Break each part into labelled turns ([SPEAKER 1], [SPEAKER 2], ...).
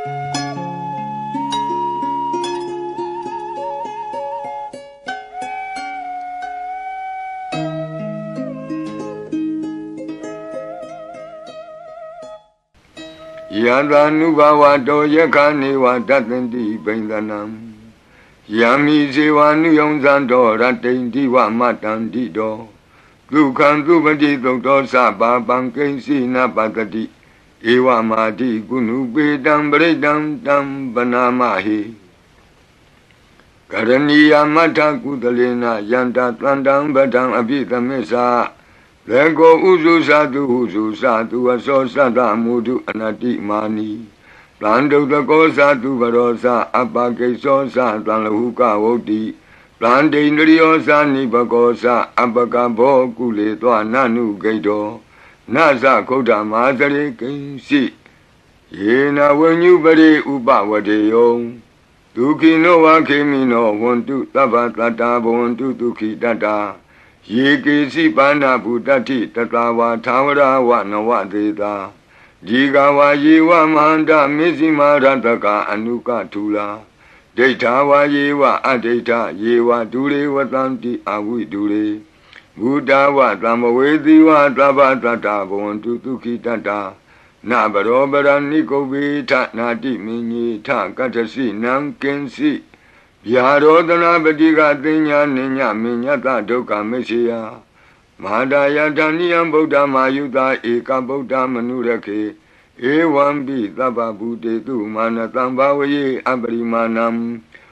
[SPEAKER 1] ယတာနုဘဝတောယခနေဝတတ္တန္တိပိန္ဒနံယံမိဇေဝနုယုံဇံတောရတ္တိန္တိဝမတ္တန္တိတောဒုက္ခံသူပတိသုတ်တောသဗ္ဗပံကိဉ္စီနပတ္တိ ဧဝမာတိကုဏုပေတံပရိတံတံပနာမဟိကရဏီယမတ္ထကုသလေနယန္တတန္တံပဒံအပိသမစ္ဆာလေကိုဥစုသတုဟုစုသတုအစောသတ္တမုဒုအနတ္တိမာနီတန်တုတကောသတုဘရောသအပကိသောသတံလဟုကဝုတ်တိတန်တိန္ဒရိယောသနိဘကောသအပကဘောကုလေသောနနုဂိတော နသခုဒ္ဓမာသရေကိဉ္စီယေနဝဉ္ညုပရိဥပဝတေယောဒုခိနောဝခေမိနောဝန္တုသဗ္ဗတတ္တာဘဝန္တုဒုခိတတ္တာယေကေစီပါဏဗုတ္တိတတဝါသာဝရဝနဝသေတာဒီကဝါယေဝမဟန္တမေဇိမာရတကအနုကထူလာဒိဋ္ဌာဝါယေဝအဒိဋ္ဌယေဝဒူရေဝတံတိအဝိဒူရေ ဘုဒ္ဓဝတံမဝေသီဝသဗ္ဗတတ္တာဘဝန္တုဒုခိတတ္တာနဘရောပရဏိကုဗ္ဗေထနာတိမင်းကြီးထကတ္ထစီနံကင်စီဗျာရောဒနာပတိကသင်ညာနိညာမညတဒုက္ခမရှိယမဟာဒယတဏိယံဗုဒ္ဓမာယုတာဧကဗုဒ္ဓမနုရခေဧဝံပိသဗ္ဗဗုတေတုမာနတံဘာဝယေအပရိမာဏံ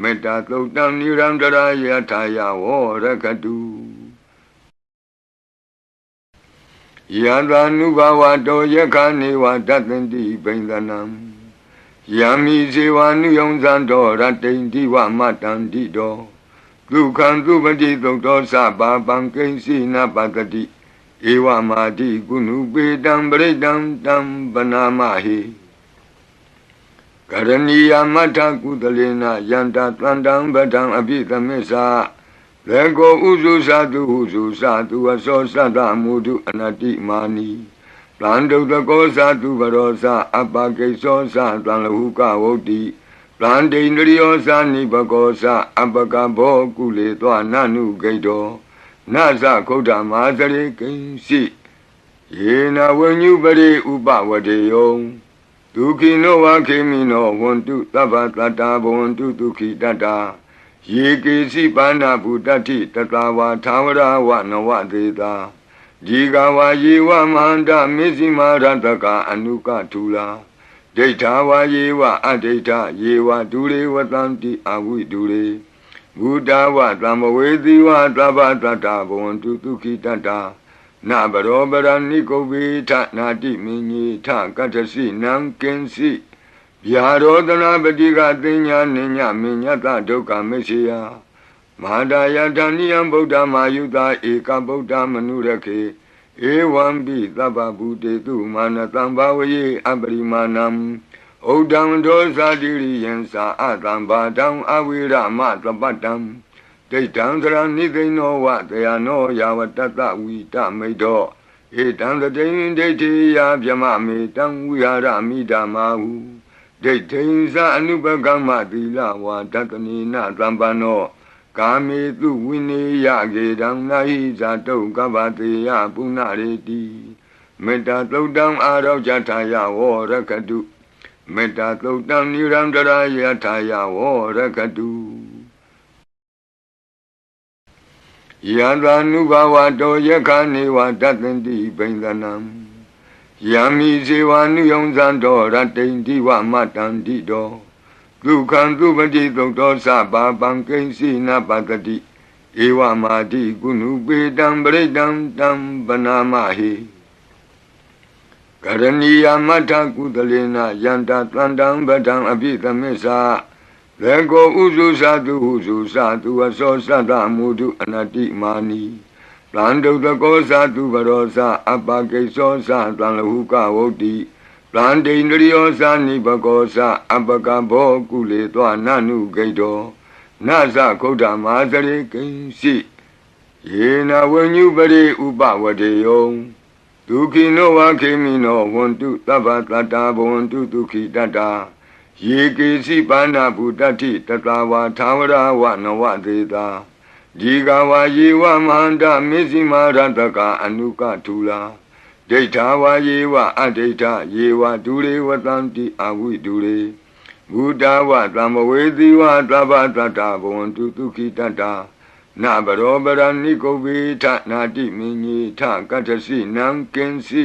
[SPEAKER 1] မေတ္တာသုတ်တံနိရန္တရာယထာယဝရကတုယံသာနုဘဝတောယခနေဝတတ္တန္တိပိန္ဒနံယံမိဇေဝနုယုံဇံတောရတ္တိန္တိဝမတ္တန္တိတောဒုက္ခံသူပတိသုတ်တောသဗ္ဗပံကိဉ္စီနပတတိဧဝမာတိကုဏုပေတံပရိတံတံပနာမဟိ ကရဏီယမတ္ထကုသလေနယန္တတန္တံပဒံအပိသမစ္ဆာလေကိုဥစုသတုဟုစုသတုအစောသတ္တမုဒုအနတ္တိမာနီတန်တုတကောသတုဘရောသအပကိသောသတံလဟုကဝုတ်တိတန်တိန္ဒရိယောသနိဘကောသအပကဘောကုလေသောနနုဂိတောနသခုဒ္ဓမာသရေကိဉ္စီယေနဝဉ္ညုပရိဥပဝတေယော ဒုခိနောဝခေမိနောဝန္တုသဗ္ဗတတ္တာဘဝန္တုဒုခိတတ္တာယေကေစီပါဏဗုတ္တိတတဝါသာဝရဝနဝသေတာဒီကဝါယေဝမဟန္တမေဇိမာရတကအနုကထူလာဒိဋ္ဌာဝါယေဝအဒိဋ္ဌယေဝဒူရေဝတံတိအဝိဒူရေဘုဒ္ဓဝတံမဝေသီဝသဗ္ဗတတ္တဘဝန္တုဒုခိတတ္တာ နဘရောပရဏိကုဗ္ဗေထနာတိမင်းကြီးထကတ္ထစီနံကင်စီဗျာရောဒနာပတိကသင်ညာနိညာမညတဒုက္ခမရှိယမဟာဒယတဏိယံဗုဒ္ဓမာယုတာဧကဗုဒ္ဓမနုရခေဧဝံပိသဗ္ဗဗုတေတုမာနတံဘာဝယေအပရိမာဏံဩဒံဒောဇာတိရိယံသာအတံဘာတံအဝိရမသပတ္တံ ဒိဋ္ဌံသရဏိသိဏောဝတယနောယာဝတတဝိတမိတောဧတံတတိန်ဒိဋ္ဌိယဗျမမေတံဝိဟာရမိဓမ္မာဟုဒိဋ္ဌိဉ္စအနုပကမ္မသီလဝါတတနိနသံပန္နောကာမေတုဝိနေယကေတံနာဟိဇာတုကပ္ပတေယပုဏ္ဏရေတိမေတ္တာသုတ်တံအာရောဇထာယဝရကတုမေတ္တာသုတ်တံနိရန္တရာယထာယဝရကတု ယံသာနုဘဝတောယခနေဝတတ္တန္တိပိန္ဒနံယံမိဇေဝနုယုံဇံတောရတ္တိန္တိဝမတ္တန္တိတောဒုက္ခံသူပတိသုတ်သောသဗ္ဗပံကိဉ္စီနပတတိဧဝမာတိကုဏုပေတံပရိတံတံပနာမဟိကကရဏီယမထကုသလေနယန္တာတန္တံပဒံအပိသမစ္ဆာ လေကိုဥစုသတုဟုစုသတုအစောသတ္တမုဒုအနတိမာနီတန္တုတကောသတုဘရောသအပကိသောသတံလဟုကဝုတ်တိတန္တိန္ဒရိယောသနိဘကောသအပကဘောကုလေသောနနုဂိတောနသခုဒ္ဓမာသရေကိဉ္စီယေနဝဉ္ညုပရိဥပဝတေယောဒုခိနောဝခေမိနောဝန္တုသဗ္ဗတတ္တာဘဝန္တုဒုခိတတ္တာ ယေကေစီပါဏဗုတ္တိတတဝါသာဝရဝနဝသေတာဒီကဝါယေဝမဟန္တမေဇိမာရတကအနုကထူလာဒိဋ္ဌာဝါယေဝအဒိဋ္ဌယေဝဒုရေဝတံတိအဝိဒုရေဘုဒ္ဓဝသံမဝေသီဝသဗ္ဗတတ္တာဘဝန္တုဒုခိတတ္တာနဘရောပရဏိကုဗေထနာတိမင်းကြီးထကတ္ထစီနံကင်စီ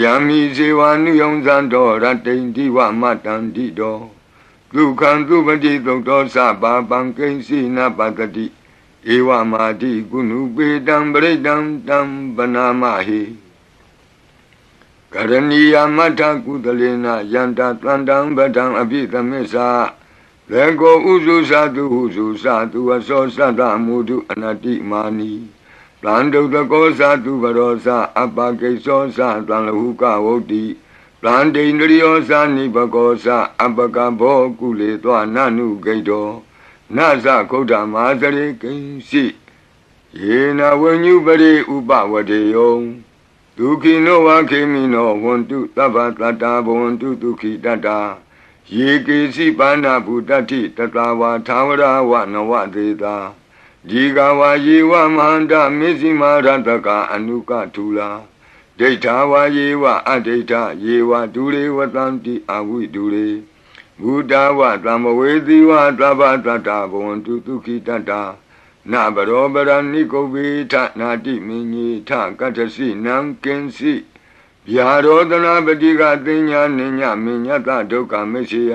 [SPEAKER 1] ယံမိဇေဝနုယုံဇံတော်ရတိန်တိဝမတန္တိတော်ဒုက္ခံသူပတိသုတ်တော်စပါပံကိဉ္စီနပတတိဧဝမာတိကုဏုပေတံပရိတံတံပနာမဟိကရဏီယမထကုသလေနယန္တာတန္တံပဒံအပိသမစ္ဆာလေကိုဥစုသတုဟုစုသတုအစောသတ္တမုဒုအနတိမာနီ တန္တုတကောသတုဘရောသအပကိသောသတံလဟုကဝုတ်တိတန္တိန္ဒရိယောသနိဘကောသအပကဘောကုလေသောနနုဂိတောနသခုဒ္ဓမာသရေကိဉ္စီယေနဝဉ္ညုပရိဥပဝတေယောဒုခိနောဝခေမိနောဝန္တုသဗ္ဗတတ္တာဘဝန္တုဒုခိတတ္တာယေကေစီပါဏဗုတ္တိတတဝါသာဝရဝနဝသေတာ ဒီကဝါယေဝမဟန္တမေဇိမာရတကအနုကထူလာဒိဋ္ဌာဝါယေဝအဒိဋ္ဌယေဝဒုရေဝတံတိအဝိဒုရေဘုဒ္ဓဝသံမဝေသီဝသဗ္ဗတတ္တဘဝန္တုဒုခိတတ္တာနဘရောပရဏိကုဗေထနာတိမင်းကြီးထကတ္ထစီနံကင်စီဗျာရောဒနာပတိကသိညာနိညာမညတဒုက္ခမရှိယ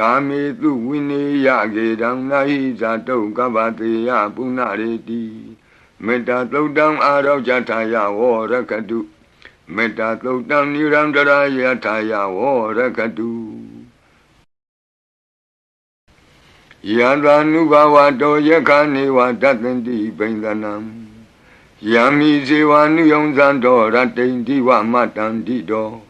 [SPEAKER 1] ကာမေတုဝိနေယကေတံနာဟိဇာတုကပ္ပတေယပုဏ္ဏရေတိမေတ္တာသုတ်တံအာရောဇထာယဝရကတုမေတ္တာသုတ်တံနိရန္တရာယထာယဝရကတုယန္တာနုဘဝတောယခာနေဝတတ္တန္တိပိန္ဒနံယံမိဇေဝနုယုံဇံတော်ရတိန်တိဝမတန္တိတော်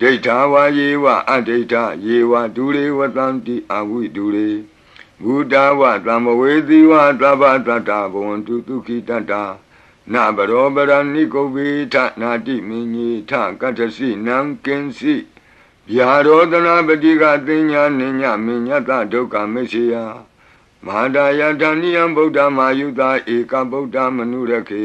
[SPEAKER 1] ဒိဋ္ဌာဝါယေဝအဒိဋ္ဌယေဝဒူရေဝတံတိအဝိဒူရေဘုဒ္ဓဝသံမဝေသီဝသဗ္ဗတတ္တဘဝန္တုတုခိတတ္တာနဗရောပရဏိကုဗေထနာတိမင်းကြီးထကတ္တစီနံကင်စီဗျာရောဒနာပတိကတင်ညာနိညာမညတဒုက္ခမရှိယမဟာဒယတဏိယံဗုဒ္ဓမာယုတာဧကဗုဒ္ဓမနုရခေ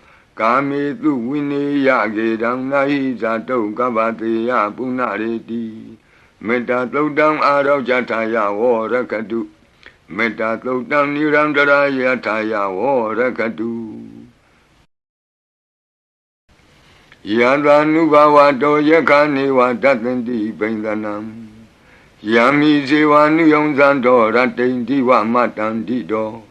[SPEAKER 1] ကာမေတုဝိနေယကေတံနာဟိဇာတုကပ္ပတေယပုဏ္ဏရေတိမေတ္တာသုတ်တံအာရောဇထာယဝရကတုမေတ္တာသုတ်တံနိရန္တရာယထာယဝရကတုယံသာနုဘဝတောယခနေဝတတ္တန္တိဘိန္ဒနံယံမိဇေဝနုယုံဇံတော်ရတိန်တိဝမတံတိတော်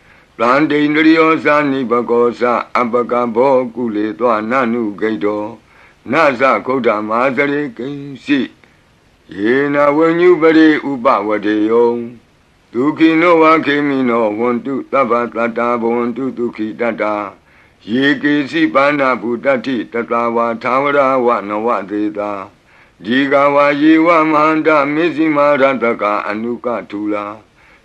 [SPEAKER 1] တန်တိန္ဒရိယောသနိဘကောသအပကဘောကုလေသောနနုဂိတောနသခုဒ္ဓမာသရေကိဉ္စီယေနဝဉ္ညုပရိဥပဝတေယောဒုခိနောဝခေမိနောဝန္တုသဗ္ဗတတ္တာဘဝန္တုဒုခိတတ္တာယေကေစီပါဏဗုတ္တိတတဝါသာဝရဝနဝသေတာဒီကဝါယေဝမဟန္တမေဇိမာရတကအနုကထူလာ